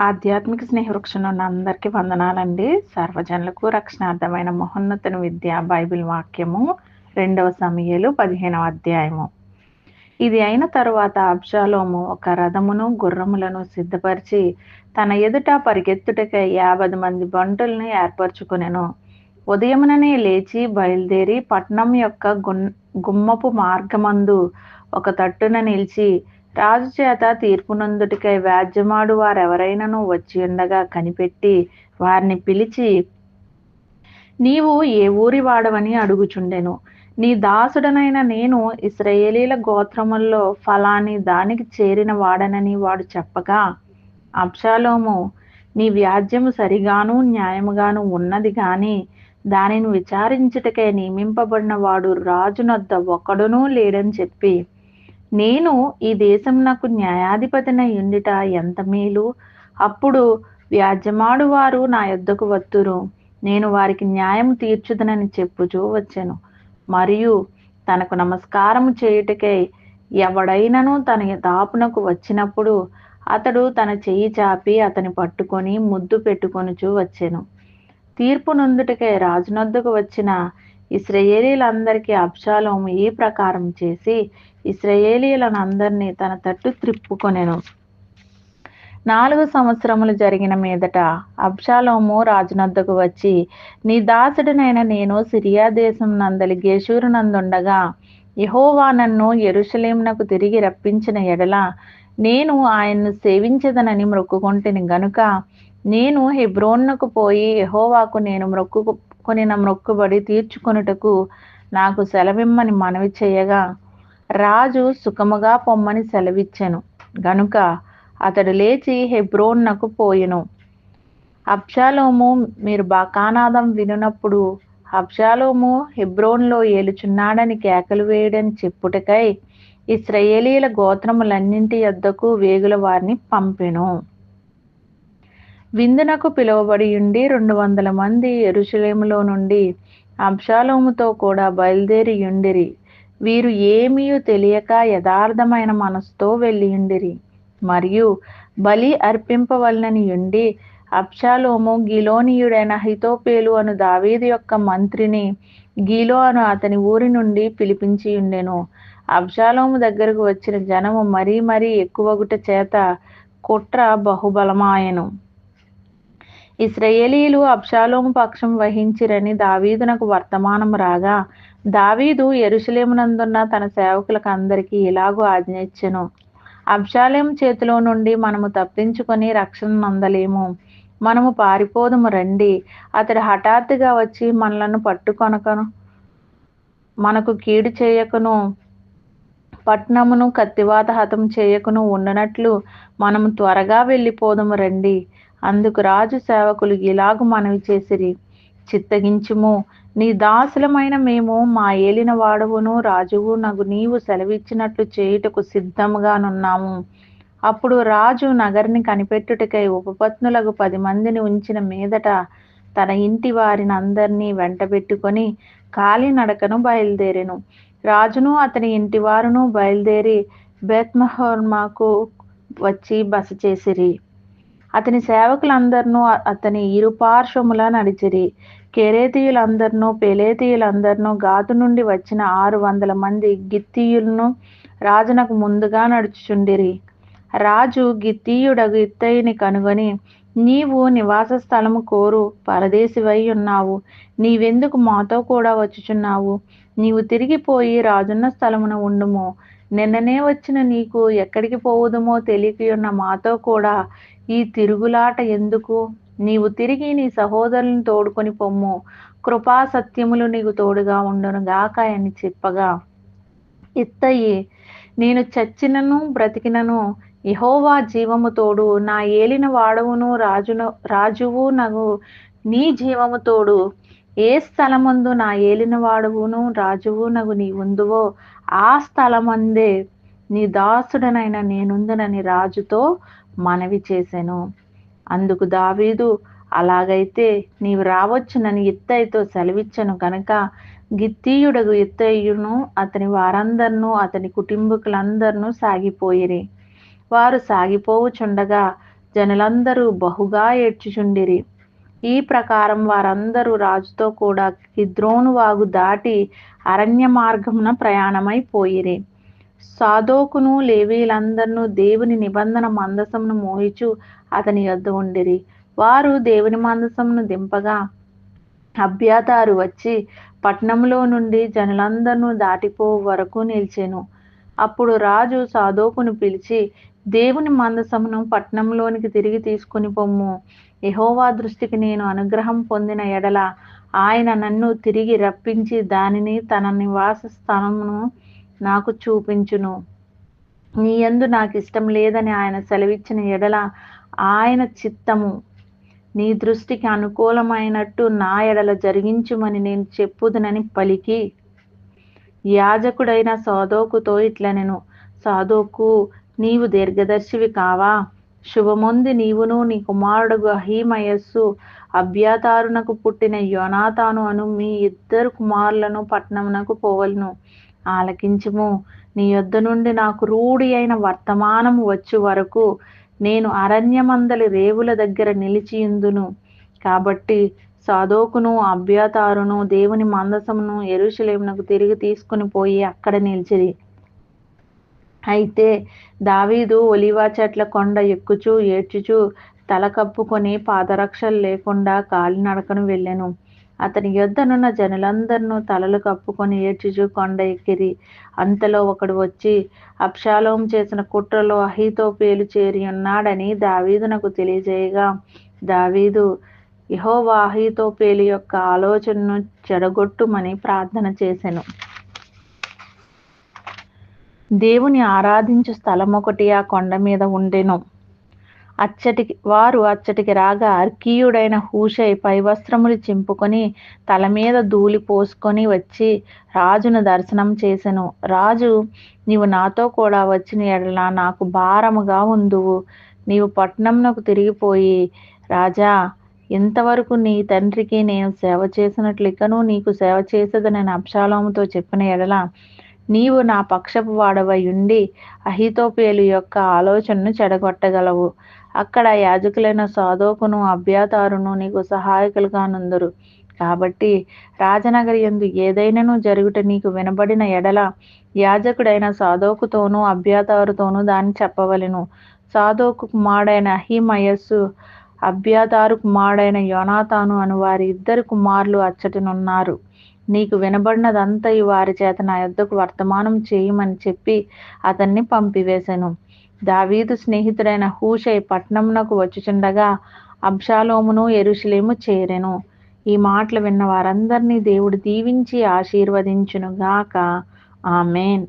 ఆధ్యాత్మిక స్నేహవృక్షం ఉన్న అందరికీ వందనాలండి. సర్వజనులకు రక్షణార్థమైన మహోన్నతన విద్య బైబిల్ వాక్యము రెండవ సమయలు పదిహేనవ అధ్యాయము. ఇది అయిన తరువాత అబ్షాలోము ఒక రథమును గుర్రములను సిద్ధపరిచి తన ఎదుట పరిగెత్తుటకై యాభై మంది బంటుల్ని ఏర్పరచుకునేను. ఉదయముననే లేచి బయలుదేరి పట్నం యొక్క గున్ గుమ్మపు మార్గమందు ఒక తట్టున నిలిచి రాజు చేత తీర్పునందుటికై వ్యాజ్యమాడు వారెవరైనను వచ్చి ఉండగా కనిపెట్టి వారిని పిలిచి నీవు ఏ ఊరి వాడవని అడుగుచుండెను. నీ దాసుడనైన నేను ఇస్రయేలీల గోత్రముల్లో ఫలాని దానికి చేరిన వాడనని వాడు చెప్పగా అప్షాలోము నీ వ్యాజ్యము సరిగాను న్యాయముగాను ఉన్నది కానీ దానిని విచారించుటకై నియమింపబడిన వాడు రాజునొద్ద ఒకడునూ లేడని చెప్పి నేను ఈ దేశం నాకు న్యాయాధిపతిన ఉండిట ఎంత మేలు? అప్పుడు వ్యాజ్యమాడు వారు నా యొద్దకు వత్తురు. నేను వారికి న్యాయం తీర్చుదనని చెప్పుచూ వచ్చాను. మరియు తనకు నమస్కారం చేయుటకై ఎవడైనను తన దాపునకు వచ్చినప్పుడు అతడు తన చెయ్యి చాపి అతని పట్టుకొని ముద్దు పెట్టుకొనుచూ వచ్చాను. తీర్పు నొందుటకై రాజునొద్దకు వచ్చిన ఇస్రయేలీలందరికీ అబ్షాలోము ఈ ప్రకారం చేసి ఇస్రయేలీలనందరినీ తన తట్టు త్రిప్పుకొనెను. నాలుగు సంవత్సరములు జరిగిన మీదట అబ్షాలోము రాజునొద్దకు వచ్చి నీ దాసుడినైన నేను సిరియా దేశం నందలి గేషూరు నందుండగా యహోవా నన్ను ఎరుషలేమునకు తిరిగి రప్పించిన ఎడల నేను ఆయన్ను సేవించదనని మొక్కుకుంటుని గనుక నేను హెబ్రోన్నకు పోయి యహోవాకు నేను మొక్కుకొనిన మొక్కుబడి తీర్చుకొనుటకు నాకు సెలవిమ్మని మనవి చేయగా రాజు సుఖముగా పొమ్మని సెలవిచ్చెను. గనుక అతడు లేచి హెబ్రోన్నకు పోయెను. అబ్షాలోము మీరు బాకానాదం వినునప్పుడు అబ్షాలోము హెబ్రోన్లో ఏలుచున్నాడని కేకలు వేయడని చెప్పుటకై ఇస్రయేలీల గోత్రములన్నింటి యొద్దకు వేగుల వారిని పంపెను. విందునకు పిలువబడి ఉండి రెండు వందల మంది ఎరుషలేములో నుండి అబ్షాలోముతో కూడా బయలుదేరి ఉండిరి వీరు ఏమీ తెలియక యథార్థమైన మనసుతో వెళ్ళియుండిరి. మరియు బలి అర్పింపవలనని ఉండి అబ్షాలోము గిలోనీయుడైన హితోపేలు అను దావీదు యొక్క మంత్రిని గీలో అను అతని ఊరి నుండి పిలిపించి ఉండెను అబ్షాలోము దగ్గరకు వచ్చిన జనము మరీ మరీ ఎక్కువగుట చేత కుట్ర బహుబలమాయను. ఇస్రయేలీలు అబ్షాలోము పక్షం వహించిరని దావీదునకు వర్తమానం రాగా దావీదు ఎరుసలేమునందున్న తన సేవకులకు అందరికీ ఇలాగూ ఆజ్ఞ అబ్షాలేం చేతిలో నుండి మనము తప్పించుకొని రక్షణ నందలేము. మనము పారిపోదము రండి. అతడు హఠాత్తుగా వచ్చి మనలను పట్టుకొనకను మనకు కీడు చేయకను పట్నమును కత్తివాత హతం చేయకును ఉండనట్లు మనము త్వరగా వెళ్ళిపోదము రండి. అందుకు రాజు సేవకులు ఇలాగు మనవి చేసిరి. చిత్తగించుము. నీ దాసులమైన మేము మా ఏలిన వాడవును రాజువు నగు నీవు సెలవిచ్చినట్లు చేయుటకు సిద్ధముగానున్నాము. అప్పుడు రాజు నగరిని కనిపెట్టుటకై ఉపపత్నులకు పది మందిని ఉంచిన మీదట తన ఇంటి వారిని అందరినీ వెంటబెట్టుకొని కాలినడకను బయలుదేరెను. రాజును అతని ఇంటి వారును బయలుదేరి బెత్మహోర్మాకు వచ్చి బస చేసిరి. అతని సేవకులందరినూ అతని ఇరుపార్శ్వముల నడిచిరి. కెరేతీయులందరినూ పెలేతీయులందరినూ గాతు నుండి వచ్చిన ఆరు వందల మంది గిత్తీయులను రాజునకు ముందుగా నడుచుచుండిరి. రాజు గిత్తీయుడగు ఇత్తయిని కనుగొని నీవు నివాస స్థలము కోరు పరదేశివై ఉన్నావు. నీవెందుకు మాతో కూడా వచ్చుచున్నావు? నీవు తిరిగిపోయి రాజున్న స్థలమున ఉండుము. నిన్ననే వచ్చిన నీకు ఎక్కడికి పోవుదుమో తెలియకున్న మాతో కూడా ఈ తిరుగులాట ఎందుకు? నీవు తిరిగి నీ సహోదరులను తోడుకొని పొమ్ము. కృపా సత్యములు నీకు తోడుగా ఉండును గాక అని చెప్పగా ఇత్తయి నేను చచ్చినను బ్రతికినను యహోవా జీవము తోడు నా ఏలిన వాడవును రాజును రాజువు నగు నీ జీవము తోడు ఏ స్థలమందు నా ఏలిన వాడవును రాజువు నగు నీ ఉందువో ఆ స్థలమందే నీ దాసుడనైన నేనుందనని రాజుతో మనవి చేశాను అందుకు దావీదు అలాగైతే నీవు రావచ్చునని ఇత్తయితో సెలవిచ్చను కనుక గిత్తీయుడగు ఇత్తయ్యును అతని వారందరినూ అతని కుటుంబకులందరినూ సాగిపోయిరి. వారు సాగిపోవుచుండగా జనులందరూ బహుగా ఏడ్చుచుండిరి. ఈ ప్రకారం వారందరూ రాజుతో కూడా కిద్రోను వాగు దాటి అరణ్య మార్గమున ప్రయాణమైపోయిరి సాధోకును లేవీలందరినూ దేవుని నిబంధన మందసమును మోహిచు అతని యొద్ద ఉండిరి. వారు దేవుని మందసమును దింపగా అభ్యాతారు వచ్చి పట్నంలో నుండి జనులందరినూ దాటిపో వరకు నిలిచెను. అప్పుడు రాజు సాధోకును పిలిచి దేవుని మందసమును పట్నంలోనికి తిరిగి తీసుకుని పొమ్ము. యహోవా దృష్టికి నేను అనుగ్రహం పొందిన ఎడల ఆయన నన్ను తిరిగి రప్పించి దానిని తన నివాస స్థానమును నాకు చూపించును. నీ యందు నాకు ఇష్టం లేదని ఆయన సెలవిచ్చిన ఎడల ఆయన చిత్తము. నీ దృష్టికి అనుకూలమైనట్టు నా ఎడల జరిగించుమని నేను చెప్పుదునని పలికి. యాజకుడైన సాధోకుతో ఇట్లనెను. సాధోకు నీవు దీర్ఘదర్శివి కావా? శుభముంది నీవును నీ కుమారుడు అహీమయస్సు. అభ్యాతారునకు పుట్టిన యోనాతాను అను మీ ఇద్దరు కుమారులను పట్నమునకు పోవలను. ఆలకించుము. నీ యొద్ద నుండి నాకు రూఢి అయిన వర్తమానము వచ్చు వరకు నేను అరణ్యమందలి రేవుల దగ్గర నిలిచియుందును. కాబట్టి సాదోకును అభ్యతారును దేవుని మందసమును ఎరుశలేమునకు తిరిగి తీసుకుని పోయి అక్కడ నిలిచిరి. అయితే దావీదు ఒలివా చెట్ల కొండ ఎక్కుచూ ఏడ్చుచూ తల కప్పుకొని పాదరక్షలు లేకుండా కాలినడకను వెళ్ళాను. అతని యొద్దనున్న జనులందరినూ తలలు కప్పుకొని ఏడ్చుచూ కొండ ఎక్కిరి. అంతలో ఒకడు వచ్చి అప్షాలోం చేసిన కుట్రలో అహీతోపేలు చేరి ఉన్నాడని దావీదునకు తెలియజేయగా దావీదు ఇహోవాహితో పేలు యొక్క ఆలోచనను చెడగొట్టుమని ప్రార్థన చేశాను దేవుని ఆరాధించు స్థలం ఒకటి ఆ కొండ మీద ఉండెను. అచ్చటికి వారు అచ్చటికి రాగా అర్కీయుడైన హూషై పైవస్త్రములు చింపుకొని తల మీద ధూళి పోసుకొని వచ్చి రాజును దర్శనం చేసెను. రాజు నీవు నాతో కూడా వచ్చిన ఎడల నాకు భారముగా ఉందువు. నీవు పట్నంనకు తిరిగిపోయి రాజా ఇంతవరకు నీ తండ్రికి నేను సేవ చేసినట్లు ఇకను నీకు సేవ చేసేదనని అప్షాలోముతో చెప్పిన ఎడల నీవు నా పక్షపు వాడవై ఉండి అహితోపేలు యొక్క ఆలోచనను చెడగొట్టగలవు. అక్కడ యాజకులైన సాధోకును అభ్యాతారును నీకు సహాయకులుగా నుందురు కాబట్టి రాజనగరి ఎందు ఏదైనాను జరుగుట నీకు వినబడిన ఎడల యాజకుడైన సాధోకుతోనూ అభ్యాతారుతోనూ దాన్ని చెప్పవలెను. సాధోకు కుమారుడైన అహిమయస్సు అభ్యాతారు కుమారుడైన యోనాతాను అను వారి ఇద్దరు కుమారులు అచ్చటనున్నారు. నీకు వినబడినదంతయు వారి చేత నా యొద్దకు వర్తమానం చేయమని చెప్పి అతన్ని పంపివేశాను. దావీదు స్నేహితుడైన హూషై పట్నంనకు వచ్చుచుండగా అబ్షాలోమును ఎరుషలేము చేరెను. ఈ మాటలు విన్న వారందరినీ దేవుడు దీవించి ఆశీర్వదించునుగాక. ఆమెన్.